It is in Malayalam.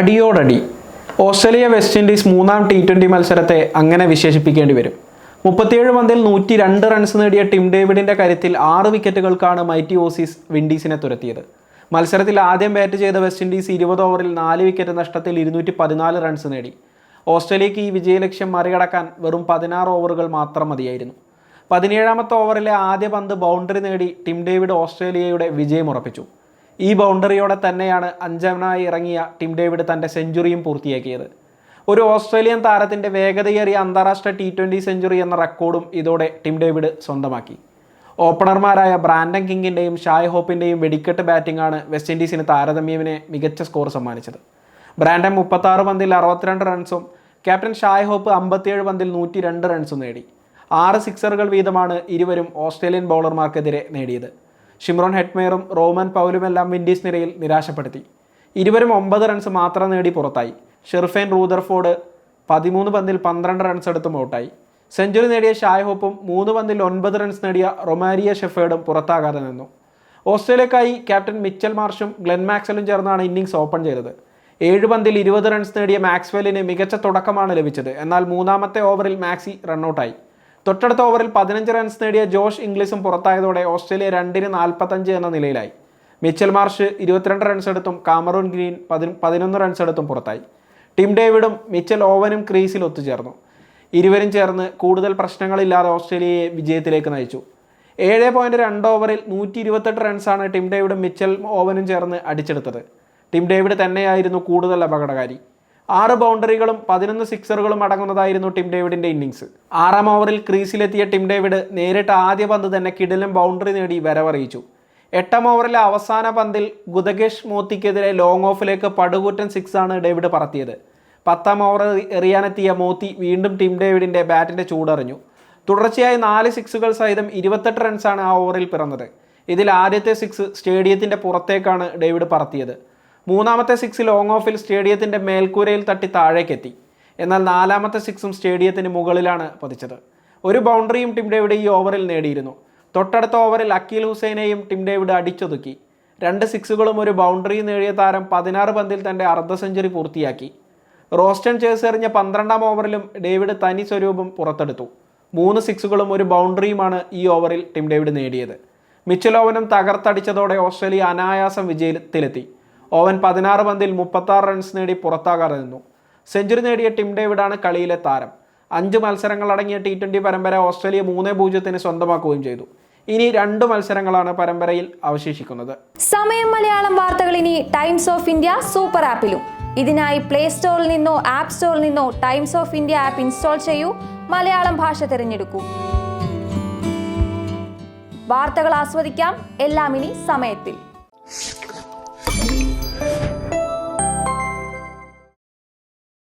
അടിയോടടി. ഓസ്ട്രേലിയ വെസ്റ്റ് ഇൻഡീസ് മൂന്നാം ടി ട്വന്റി മത്സരത്തെ അങ്ങനെ വിശേഷിപ്പിക്കേണ്ടി വരും. മുപ്പത്തിയേഴ് പന്തിൽ നൂറ്റി രണ്ട് റൺസ് നേടിയ ടിം ഡേവിഡിന്റെ കരുത്തിൽ ആറ് വിക്കറ്റുകൾക്കാണ് മൈറ്റി ഓസീസ് വിൻഡീസിനെ തുരത്തിയത്. മത്സരത്തിൽ ആദ്യം ബാറ്റ് ചെയ്ത വെസ്റ്റ് ഇൻഡീസ് ഇരുപത് ഓവറിൽ നാല് വിക്കറ്റ് നഷ്ടത്തിൽ ഇരുന്നൂറ്റി പതിനാല് റൺസ് നേടി. ഓസ്ട്രേലിയക്ക് ഈ വിജയലക്ഷ്യം മറികടക്കാൻ വെറും പതിനാറ് ഓവറുകൾ മാത്രം മതിയായിരുന്നു. പതിനേഴാമത്തെ ഓവറിലെ ആദ്യ പന്ത് ബൗണ്ടറി നേടി ടിം ഡേവിഡ് ഓസ്ട്രേലിയയുടെ വിജയം ഉറപ്പിച്ചു. ഈ ബൗണ്ടറിയോടെ തന്നെയാണ് അഞ്ചാമനായി ഇറങ്ങിയ ടിം ഡേവിഡ് തന്റെ സെഞ്ചുറിയും പൂർത്തിയാക്കിയത്. ഒരു ഓസ്ട്രേലിയൻ താരത്തിന്റെ വേഗതയേറിയ അന്താരാഷ്ട്ര ടി ട്വന്റി സെഞ്ചുറി എന്ന റെക്കോർഡും ഇതോടെ ടിം ഡേവിഡ് സ്വന്തമാക്കി. ഓപ്പണർമാരായ ബ്രാൻഡൻ കിങ്ങിന്റെയും ഷായ് ഹോപ്പിന്റെയും വെടിക്കെട്ട് ബാറ്റിംഗാണ് വെസ്റ്റ് ഇൻഡീസിന് താരതമ്യവിനെ മികച്ച സ്കോർ സമ്മാനിച്ചത്. ബ്രാൻഡൻ മുപ്പത്താറ് പന്തിൽ അറുപത്തിരണ്ട് റൺസും ക്യാപ്റ്റൻ ഷായ് ഹോപ്പ് അമ്പത്തിയേഴ് പന്തിൽ നൂറ്റി രണ്ട് റൺസും നേടി. ആറ് സിക്സറുകൾ വീതമാണ് ഇരുവരും ഓസ്ട്രേലിയൻ ബൗളർമാർക്കെതിരെ നേടിയത്. ഷിമ്രോൺ ഹെഡ്മേറും റോമൻ പൗലുമെല്ലാം വിൻഡീസ് നിരയിൽ നിരാശപ്പെടുത്തി. ഇരുവരും ഒമ്പത് റൺസ് മാത്രം നേടി പുറത്തായി. ഷെർഫേൻ റൂദർഫോർഡ് പതിമൂന്ന് പന്തിൽ പന്ത്രണ്ട് റൺസ് എടുത്തും ഔട്ടായി. സെഞ്ചുറി നേടിയ ഷായ് ഹോപ്പും മൂന്ന് പന്തിൽ ഒൻപത് റൺസ് നേടിയ റൊമാരിയ ഷെഫേർഡും പുറത്താകാതെ നിന്നു. ഓസ്ട്രേലിയക്കായി ക്യാപ്റ്റൻ മിച്ചൽ മാർഷും ഗ്ലെൻ മാക്സലും ചേർന്നാണ് ഇന്നിംഗ്സ് ഓപ്പൺ ചെയ്തത്. ഏഴ് പന്തിൽ ഇരുപത് റൺസ് നേടിയ മാക്സ്വെല്ലിന് മികച്ച തുടക്കമാണ് ലഭിച്ചത്. എന്നാൽ മൂന്നാമത്തെ ഓവറിൽ മാക്സി റണ്ണൌട്ടായി. തൊട്ടടുത്ത ഓവറിൽ പതിനഞ്ച് റൺസ് നേടിയ ജോഷ് ഇംഗ്ലീഷും പുറത്തായതോടെ ഓസ്ട്രേലിയ രണ്ടിന് നാൽപ്പത്തഞ്ച് എന്ന നിലയിലായി. മിച്ചൽ മാർഷ് ഇരുപത്തിരണ്ട് റൺസ് എടുത്തും കാമറൂൺ ഗ്രീൻ പതി പതിനൊന്ന് റൺസ് എടുത്തും പുറത്തായി. ടിം ഡേവിഡും മിച്ചൽ ഓവനും ക്രീസിൽ ഒത്തുചേർന്നു. ഇരുവരും ചേർന്ന് കൂടുതൽ പ്രശ്നങ്ങളില്ലാതെ ഓസ്ട്രേലിയയെ വിജയത്തിലേക്ക് നയിച്ചു. ഏഴ് പോയിന്റ് രണ്ട് ഓവറിൽ നൂറ്റി ഇരുപത്തെട്ട് റൺസാണ് ടിം ഡേവിഡും മിച്ചൽ ഓവനും ചേർന്ന് അടിച്ചെടുത്തത്. ടിം ഡേവിഡ് തന്നെയായിരുന്നു കൂടുതൽ അപകടകാരി. ആറ് ബൗണ്ടറികളും പതിനൊന്ന് സിക്സറുകളും അടങ്ങുന്നതായിരുന്നു ടിം ഡേവിഡിന്റെ ഇന്നിങ്സ്. ആറാം ഓവറിൽ ക്രീസിലെത്തിയ ടിം ഡേവിഡ് നേരിട്ട് ആദ്യ പന്ത് തന്നെ കിടിലും ബൗണ്ടറി നേടി വരവറിയിച്ചു. എട്ടാം ഓവറിലെ അവസാന പന്തിൽ ഗുദകേഷ് മോത്തിക്കെതിരെ ലോങ് ഓഫിലേക്ക് പടുകൂറ്റൻ സിക്സാണ് ഡേവിഡ് പറത്തിയത്. പത്താം ഓവർ എറിയാനെത്തിയ മോത്തി വീണ്ടും ടിം ഡേവിഡിന്റെ ബാറ്റിന്റെ ചൂടറിഞ്ഞു. തുടർച്ചയായി നാല് സിക്സുകൾ സഹിതം ഇരുപത്തെട്ട് റൺസാണ് ആ ഓവറിൽ പിറന്നത്. ഇതിൽ ആദ്യത്തെ സിക്സ് സ്റ്റേഡിയത്തിന്റെ പുറത്തേക്കാണ് ഡേവിഡ് പറത്തിയത്. മൂന്നാമത്തെ സിക്സ് ലോങ് ഓഫിൽ സ്റ്റേഡിയത്തിന്റെ മേൽക്കൂരയിൽ തട്ടി താഴേക്കെത്തി. എന്നാൽ നാലാമത്തെ സിക്സും സ്റ്റേഡിയത്തിന് മുകളിലാണ് പതിച്ചത്. ഒരു ബൗണ്ടറിയും ടിം ഡേവിഡ് ഈ ഓവറിൽ നേടിയിരുന്നു. തൊട്ടടുത്ത ഓവറിൽ അക്കീൽ ഹുസൈനെയും ടിം ഡേവിഡ് അടിച്ചൊതുക്കി. രണ്ട് സിക്സുകളും ഒരു ബൗണ്ടറിയും നേടിയ താരം പതിനാറ് പന്തിൽ തന്റെ അർദ്ധ സെഞ്ചുറി പൂർത്തിയാക്കി. റോസ്റ്റൺ ചേസ് എറിഞ്ഞ പന്ത്രണ്ടാം ഓവറിലും ഡേവിഡ് തനി സ്വരൂപം പുറത്തെടുത്തു. മൂന്ന് സിക്സുകളും ഒരു ബൗണ്ടറിയുമാണ് ഈ ഓവറിൽ ടിം ഡേവിഡ് നേടിയത്. മിച്ചലോവനും തകർത്തടിച്ചതോടെ ഓസ്ട്രേലിയ അനായാസം വിജയത്തിലെത്തി. ഓവൻ പതിനാറ് പന്തിൽ മുപ്പത്താറ് റൺസ് നേടി പുറത്താകാതെ നിന്നു. സെഞ്ചുറി നേടിയ ടിം ഡേവിഡാണ് കളിയിലെ താരം. അഞ്ച് മത്സരങ്ങളടങ്ങിയ ടി ട്വന്റി പരമ്പര ഓസ്ട്രേലിയ മൂന്ന് പൂജ്യത്തിന് സ്വന്തമാക്കുകയും ചെയ്തു. ഇനി രണ്ട് മത്സരങ്ങളാണ് പരമ്പരയിൽ അവശേഷിക്കുന്നത്. സമയം മലയാളം വാർത്തകൾ ഇനി ടൈംസ് ഓഫ് ഇന്ത്യ സൂപ്പർ ആപ്പിലും. ഇതിനായി പ്ലേ സ്റ്റോറിൽ നിന്നോ ആപ്പ് സ്റ്റോറിൽ നിന്നോ Times of India app install ചെയ്യൂ. മലയാളം ഭാഷ തിരഞ്ഞെടുക്കൂ. വാർത്തകൾ ആസ്വദിക്കാം. എല്ലാം ഇനി സമയത്തിൽ.